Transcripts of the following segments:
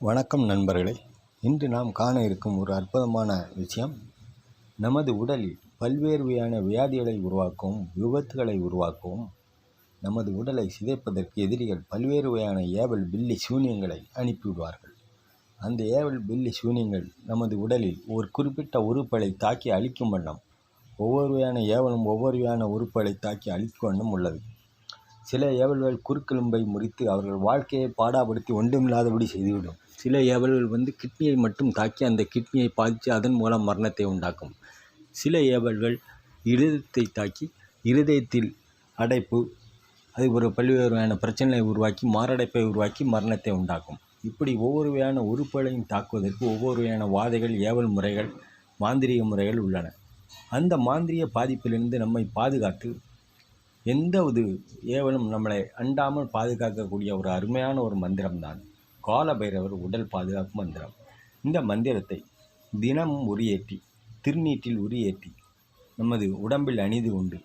வணக்கம் நண்பர்களே. இன்று நாம் காண இருக்கும் ஒரு அற்புதமான விஷயம் நமது உடலில் பல்வேறு வகையான வியாதிகளை உருவாக்கவும் விபத்துகளை உருவாக்கவும் நமது உடலை சிதைப்பதற்கு எதிரிகள் பல்வேறு வகையான ஏவல் பில்லி சூனியங்களை அனுப்பிவிடுவார்கள். அந்த ஏவல் பில்லி சூனியங்கள் நமது உடலில் ஒரு குறிப்பிட்ட உறுப்புகளை தாக்கி அழிக்கும் வண்ணம் ஒவ்வொரு வகையான ஏவலும் ஒவ்வொரு வகையான உறுப்புகளை தாக்கி அழிக்கும் வண்ணம் உள்ளது. சில ஏவல்கள் குறுக்கெலும்பை முறித்து அவர்கள் வாழ்க்கையை பாடாப்படுத்தி ஒன்றுமில்லாதபடி செய்துவிடும். சில ஏவல்கள் வந்து கிட்னியை மட்டும் தாக்கி அந்த கிட்னியை பாதித்து அதன் மூலம் மரணத்தை உண்டாக்கும். சில ஏவல்கள் இருதயத்தை தாக்கி இருதயத்தில் அடைப்பு அது ஒரு பல்வேறு வகையான பிரச்சனைகளை உருவாக்கி மாரடைப்பை உருவாக்கி மரணத்தை உண்டாக்கும். இப்படி ஒவ்வொரு வகையான உறுப்புகளையும் தாக்குவதற்கு ஒவ்வொரு வகையான வாதைகள் ஏவல் முறைகள் மாந்திரீக முறைகள் உள்ளன. அந்த மாந்திரிய பாதிப்பிலிருந்து நம்மை பாதுகாத்து எந்த ஒரு ஏவலும் நம்மளை அண்டாமல் பாதுகாக்கக்கூடிய ஒரு அருமையான ஒரு மந்திரம்தான். கால பைரவர் உடல் பாதுகாப்பு மந்திரம். இந்த மந்திரத்தை தினமும் உரியேற்றி திருநீட்டில் உரியேற்றி நமது உடம்பில் அணிந்து கொண்டு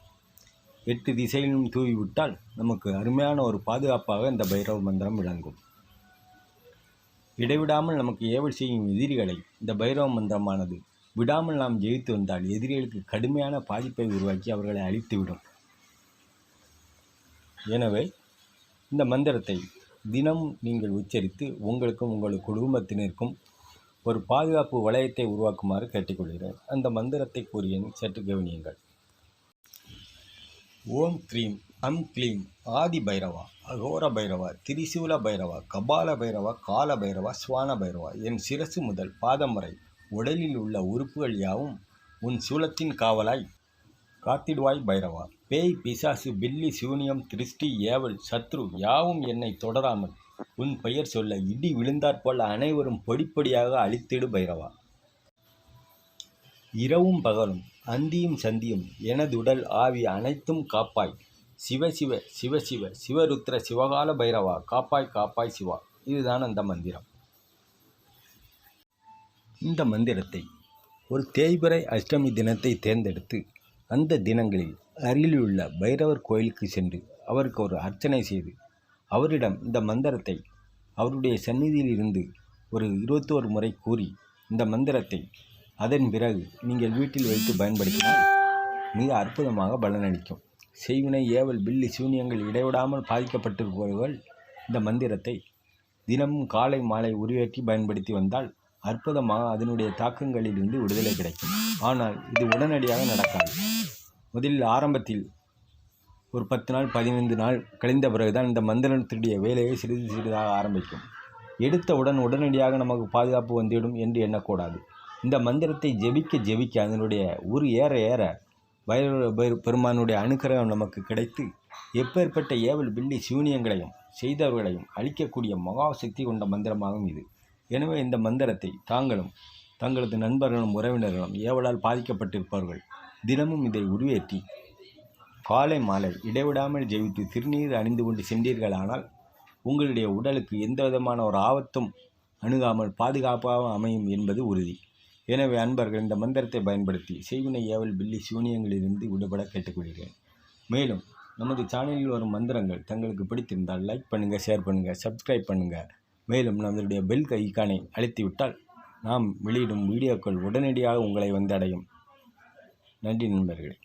எட்டு திசையிலும் தூவிவிட்டால் நமக்கு அருமையான ஒரு பாதுகாப்பாக இந்த பைரவ மந்திரம் விளங்கும். இடைவிடாமல் நமக்கு ஏவல் செய்யும் எதிரிகளை இந்த பைரவ மந்திரமானது விடாமல் நாம் ஜெயித்து வந்தால் எதிரிகளுக்கு கடுமையான பாதிப்பை உருவாக்கி அவர்களை அழித்துவிடும். எனவே இந்த மந்திரத்தை தினம் நீங்கள் உச்சரித்து உங்களுக்கும் உங்கள் குடும்பத்தினருக்கும் ஒரு பாதுகாப்பு வளையத்தை உருவாக்குமாறு கேட்டுக்கொள்கிறேன். அந்த மந்திரத்தை கூறிய சற்று கவனியுங்கள். ஓம் க்ரீம் அம் க்ளீம் ஆதி பைரவா அகோர பைரவா திரிசூல பைரவா கபால பைரவா கால பைரவா ஸ்வான பைரவா என் சிரசு முதல் பாதம் வரை உடலில் உள்ள உறுப்புகள் யாவும் உன் சூலத்தின் காவலாய் காத்திடுவாய் பைரவா. பேய் பிசாசு பில்லி சூனியம் திருஷ்டி ஏவல் சத்ரு யாவும் என்னை தொடராமல் உன் பெயர் சொல்ல இடி விழுந்தாற்போல் அனைவரும் பொடிப்பொடியாக அழித்திடு பைரவா. இரவும் பகலும் அந்தியும் சந்தியும் எனதுடல் ஆவி அனைத்தும் காப்பாய். சிவ சிவ சிவ சிவ சிவருத்ர சிவகால பைரவா காப்பாய் காப்பாய் சிவா. இதுதான் அந்த மந்திரம். இந்த மந்திரத்தை ஒரு தேய்பிறை அஷ்டமி தினத்தை தேர்ந்தெடுத்து அந்த தினங்களில் அருகிலுள்ள பைரவர் கோயிலுக்கு சென்று அவருக்கு ஒரு அர்ச்சனை செய்து அவரிடம் இந்த மந்திரத்தை அவருடைய சந்நிதியில் இருந்து ஒரு இருபத்தோரு முறை கூறி இந்த மந்திரத்தை அதன் பிறகு நீங்கள் வீட்டில் வைத்து பயன்படுத்தினால் மிக அற்புதமாக பலனளிக்கும். செய்வினை ஏவல் பில்லி சூனியங்கள் இடைவிடாமல் பாதிக்கப்பட்டிருப்பவர்கள் இந்த மந்திரத்தை தினமும் காலை மாலை உருவேற்றி பயன்படுத்தி வந்தால் அற்புதமாக அதனுடைய தாக்கங்களிலிருந்து விடுதலை கிடைக்கும். ஆனால் இது உடனடியாக நடக்காது. முதலில் ஆரம்பத்தில் ஒரு பத்து நாள் பதினைந்து நாள் கழிந்த பிறகுதான் இந்த மந்திரத்தினுடைய வேலையை சிறிது சிறிதாக ஆரம்பிக்கும். எடுத்தவுடன் உடனடியாக நமக்கு பாதுகாப்பு வந்துவிடும் என்று எண்ணக்கூடாது. இந்த மந்திரத்தை ஜெபிக்க ஜெபிக்க அதனுடைய ஒரு ஏற ஏற வைர பெருமானுடைய அனுக்கிரகம் நமக்கு கிடைத்து எப்பேற்பட்ட ஏவல் பில்லி சூனியங்களையும் செய்தவர்களையும் அழிக்கக்கூடிய மகா சக்தி கொண்ட மந்திரமாகும் இது. எனவே இந்த மந்திரத்தை தாங்களும் தங்களது நண்பர்களும் உறவினர்களும் ஏவலால் பாதிக்கப்பட்டிருப்பவர்கள் தினமும் இதை உருவேற்றி காலை மாலை இடைவிடாமல் ஜெயித்து திருநீர் அணிந்து கொண்டு சென்றீர்களானால் உங்களுடைய உடலுக்கு எந்த விதமான ஒரு ஆபத்தும் அணுகாமல் பாதுகாப்பாக அமையும் என்பது உறுதி. எனவே அன்பர்கள் இந்த மந்திரத்தை பயன்படுத்தி செய்வினை ஏவல் பில்லி சூனியங்களிலிருந்து விடுபட கேட்டுக்கொள்கிறேன். மேலும் நமது சேனலில் வரும் மந்திரங்கள் தங்களுக்கு பிடித்திருந்தால் லைக் பண்ணுங்கள் ஷேர் பண்ணுங்கள் சப்ஸ்கிரைப் பண்ணுங்கள் மேலும் நம்மளுடைய பெல் ஐக்கானை அழுத்திவிட்டால் நாம் வெளியிடும் வீடியோக்கள் உடனடியாக உங்களை வந்தடையும். நன்றி நண்பர்களே.